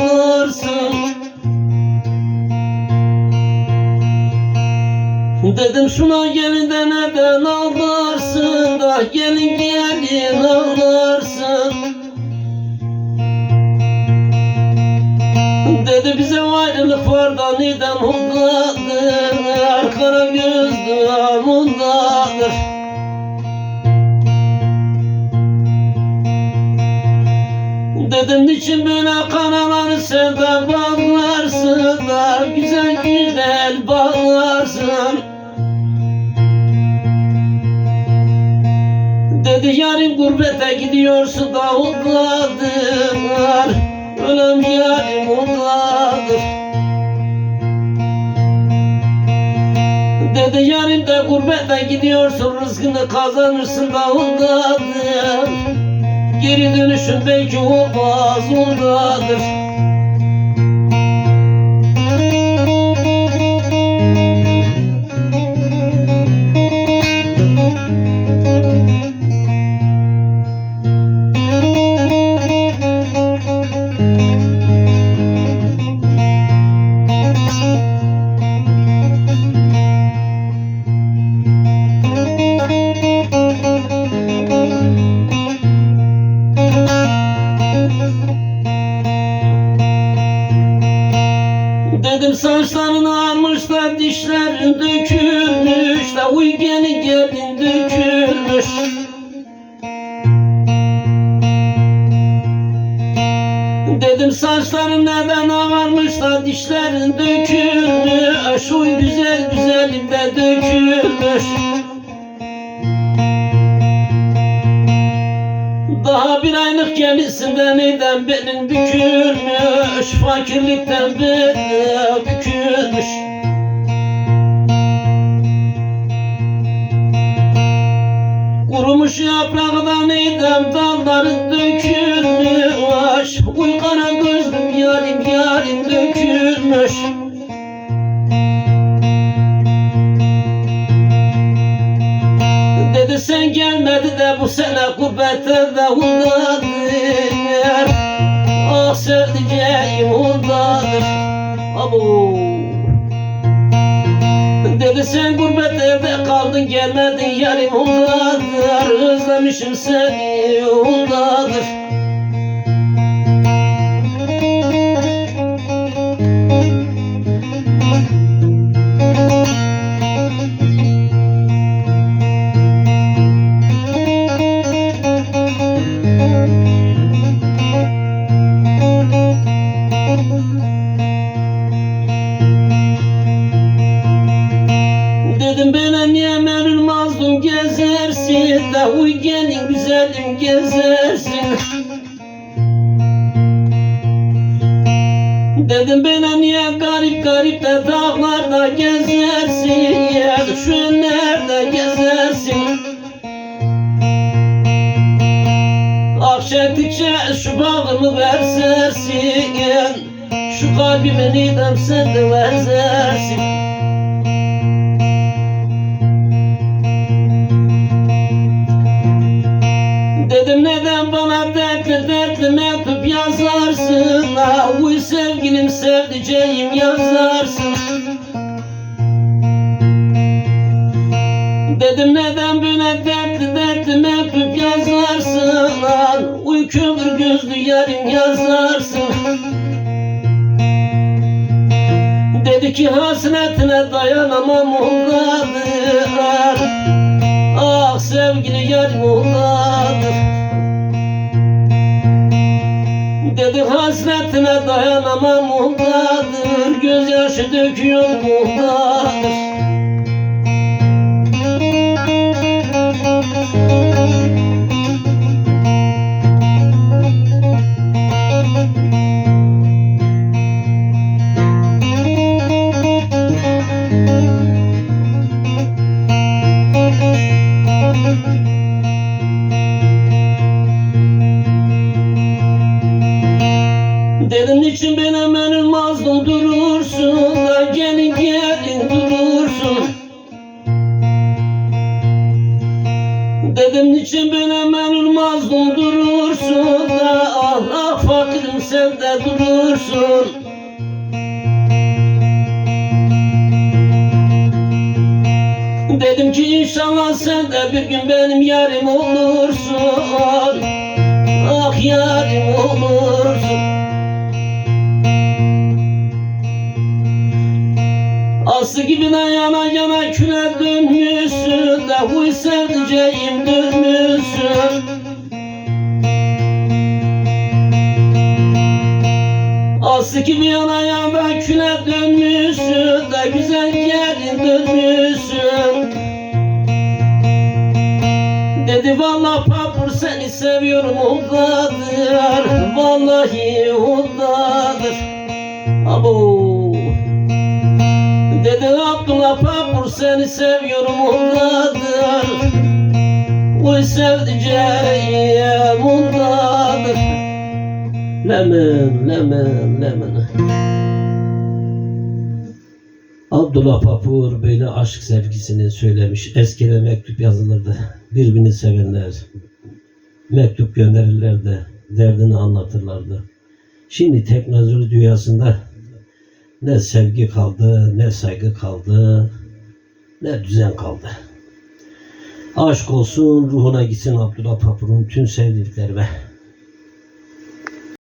alırsın. Dedim şuna gelin de neden ağlarsın Da gelin gelin ağlarsın Dedi bize ayrılık var da neden umladın Kara gözlü amunda Dedim niçin böyle kanaları sevda bağlarsın da Güzel güzel bağlarsın Dedi yarın gurbete gidiyorsun da ondadır Ölüm yarim ondadır Dedi yarın da gurbete gidiyorsun Rızkını kazanırsın da ondadır Geri dönüşün belki olmaz ondadır dişlerin dökülmüş Da uy gelin gelin dökülmüş. Dedim saçların neden ağarmış da dişlerin dökülmüş. Uy güzel güzelim de dökülmüş. Daha bir aylık gemisinde neden belin bükülmüş? Fakirlikten belim bükülmüş Kurumuş yaprağdan neden dalların dökülmüş. Uy kara gözlüm yarim yarim dökülmüş. Dedi sen gelmedi de bu sene gurbette de hundadır Ah sevdiceğim hundadır Abo. Dedi sen gurbet evde kaldın gelmedin yarim hundadır Özlemişim seni gezersin Da uy gelin güzelim gezersin. Dedim bana niye garip garip de dağlarda gezersin Ya nerede gezersin. Akşettikçe şu bağımı versersin Şu kalbimi nidem sen de verzersin uy sevgilim sevdiceğim yazarsın Dedim neden böyle dertli dertli mektup yazarsın? Ah uy kömür gözlü yarim yazarsın. Dedi ki hasretine dayanamam ondadır Ah sevgili yarim ondadır Dedi hasretine dayanamam ondadır Gözyaşı döküyor ondadır Dedim niçin ben hemen mazlum durursun Da gelin gelin durursun. Dedim niçin ben hemen mazlum durursun Da ah ah fakirim sen de durursun. Dedim ki inşallah sen de bir gün benim yarim olursun. Ah yarim olursun Aslı gibi yana yana küle dönmüşsün de huy sevdiceğim dönmüşsün. Aslı gibi yana yana küle dönmüşsün de güzel gelin dönmüşsün. Dedi valla papur seni seviyorum ondadır. Vallahi ondadır. Abo Abdullah papur seni seviyorum ondadır Bu sevdiceğim ondadır Lemen, lemen, lemen Abdullah Papur böyle aşk sevgisini söylemiş. Eskiden mektup yazılırdı. Birbirini sevenler mektup gönderirlerdi. Derdini anlatırlardı. Şimdi teknoloji dünyasında ne sevgi kaldı, ne saygı kaldı, ne düzen kaldı. Aşk olsun, ruhuna gitsin Abdullah Papur'un tüm sevdiklerime.